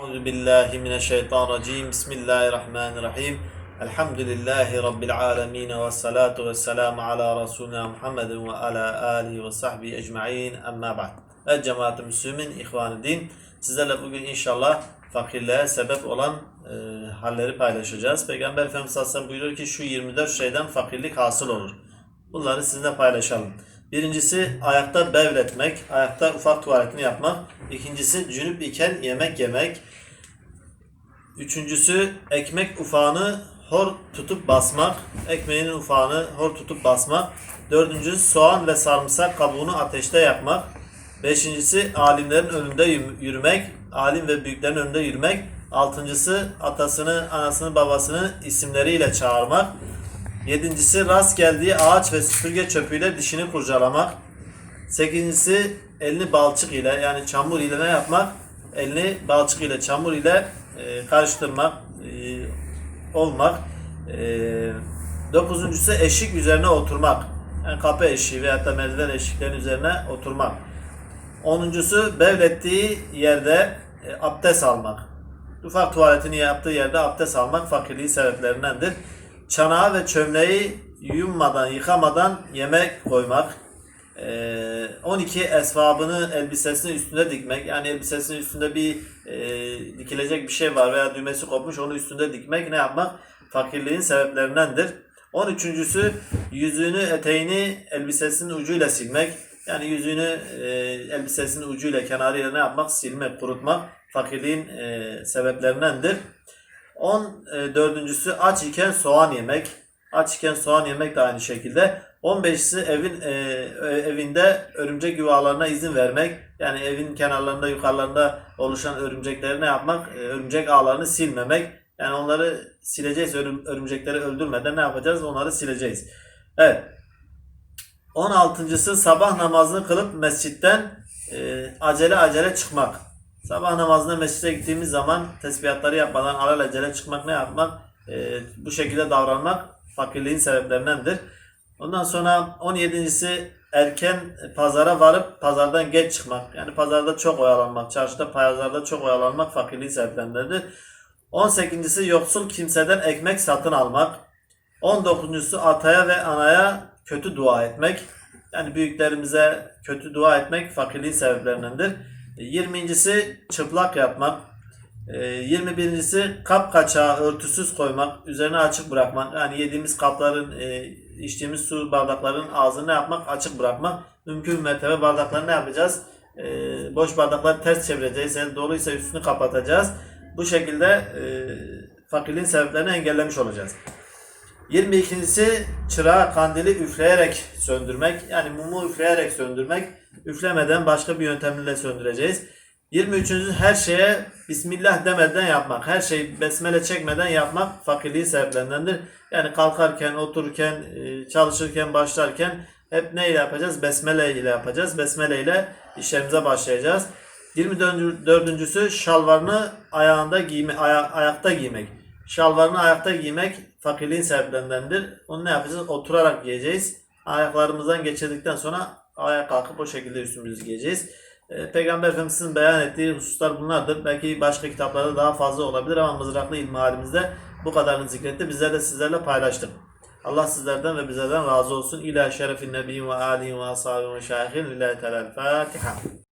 Euzu billahi mineşşeytanirracim. Bismillahirrahmanirrahim. Elhamdülillahi rabbil alamin ve salatu vesselam ala resulina Muhammedin ve ala alihi ve sahbihi ecmaîn. Amma ba'd. Evet cemaat-i müslümin, ihvan din. Sizlerle bugün inşallah fakirliğe sebep olan e, halleri paylaşacağız. Peygamber Efendimiz sallallahu aleyhi ve sellem buyuruyor ki şu 24 şeyden fakirlik hasıl olur. Bunları sizinle paylaşalım. Birincisi ayakta bevletmek, ayakta ufak tuvaletini yapmak. İkincisi cünüp iken yemek yemek. Üçüncüsü ekmek ufağını hor tutup basmak. Ekmeğinin ufağını hor tutup basmak. Dördüncüsü soğan ve sarımsak kabuğunu ateşte yakmak. Beşincisi alimlerin önünde yü- yürümek. Alim ve büyüklerin önünde yürümek. Altıncısı atasını, anasını, babasını isimleriyle çağırmak. Yedincisi rast geldiği ağaç ve süpürge çöpüyle dişini kurcalamak. Sekizincisi elini balçık ile yani çamur ile ne yapmak? Elini balçık ile çamur ile e, karıştırmak e, olmak. E, dokuzuncusu eşik üzerine oturmak. Yani kapı eşiği veyahut da merdiven eşiklerinin üzerine oturmak. Onuncusu bevlettiği yerde e, abdest almak. Ufak tuvaletini yaptığı yerde abdest almak fakirliği sebeplerindendir. Çanağı ve çömleği yummadan, yıkamadan yemek koymak. Ee, 12 esvabını elbisesinin üstünde dikmek. Yani elbisesinin üstünde bir e, dikilecek bir şey var veya düğmesi kopmuş onu üstünde dikmek ne yapmak? Fakirliğin sebeplerindendir. 13.sü yüzüğünü, eteğini elbisesinin ucuyla silmek. Yani yüzüğünü e, elbisesinin ucuyla, kenarıyla ne yapmak? Silmek, kurutmak fakirliğin e, sebeplerindendir. 14.sü aç iken soğan yemek. Aç iken soğan yemek de aynı şekilde. 15'si evin e, evinde örümcek yuvalarına izin vermek. Yani evin kenarlarında, yukarılarında oluşan örümcekleri ne yapmak? E, örümcek ağlarını silmemek. Yani onları sileceğiz. Örüm, örümcekleri öldürmeden ne yapacağız? Onları sileceğiz. Evet. 16.sı sabah namazını kılıp mescitten e, acele acele çıkmak. Sabah namazına mescide gittiğimiz zaman tesbihatları yapmadan alelacele çıkmak ne yapmak? E, bu şekilde davranmak fakirliğin sebeplerindendir. Ondan sonra 17.si erken pazara varıp pazardan geç çıkmak. Yani pazarda çok oyalanmak, çarşıda pazarda çok oyalanmak fakirliğin sebeplerindendir. 18.si yoksul kimseden ekmek satın almak. 19.sü ataya ve anaya kötü dua etmek. Yani büyüklerimize kötü dua etmek fakirliğin sebeplerindendir. 20.si çıplak yatmak. 21.si kap kaçağı örtüsüz koymak, üzerine açık bırakmak. Yani yediğimiz kapların, e, içtiğimiz su bardakların ağzını yapmak? Açık bırakmak. Mümkün mertebe bardakları ne yapacağız? E, boş bardakları ters çevireceğiz. Yani doluysa üstünü kapatacağız. Bu şekilde e, fakirliğin sebeplerini engellemiş olacağız. 22.si çırağı kandili üfleyerek söndürmek. Yani mumu üfleyerek söndürmek. Üflemeden başka bir yöntemle söndüreceğiz. 23. her şeye Bismillah demeden yapmak. Her şeyi besmele çekmeden yapmak fakirliği sebeplerindendir. Yani kalkarken, otururken, e, çalışırken, başlarken hep neyle yapacağız? Besmele ile yapacağız. Besmele ile işlerimize başlayacağız. 24. şalvarını ayağında giyme, aya- ayakta giymek. Şalvarını ayakta giymek fakirliğin sebeplerindendir. Onu ne yapacağız? Oturarak giyeceğiz. Ayaklarımızdan geçirdikten sonra ayağa kalkıp o şekilde üstümüzü giyeceğiz. Ee, Peygamber Efendimiz'in beyan ettiği hususlar bunlardır. Belki başka kitaplarda daha fazla olabilir ama mızraklı ilmi halimizde bu kadarını zikretti. Bizler de sizlerle paylaştık. Allah sizlerden ve bizlerden razı olsun. İlâ şerefin nebiyyin ve âlihin ve ashabin ve şâhin. Lillahi Teala Fatiha.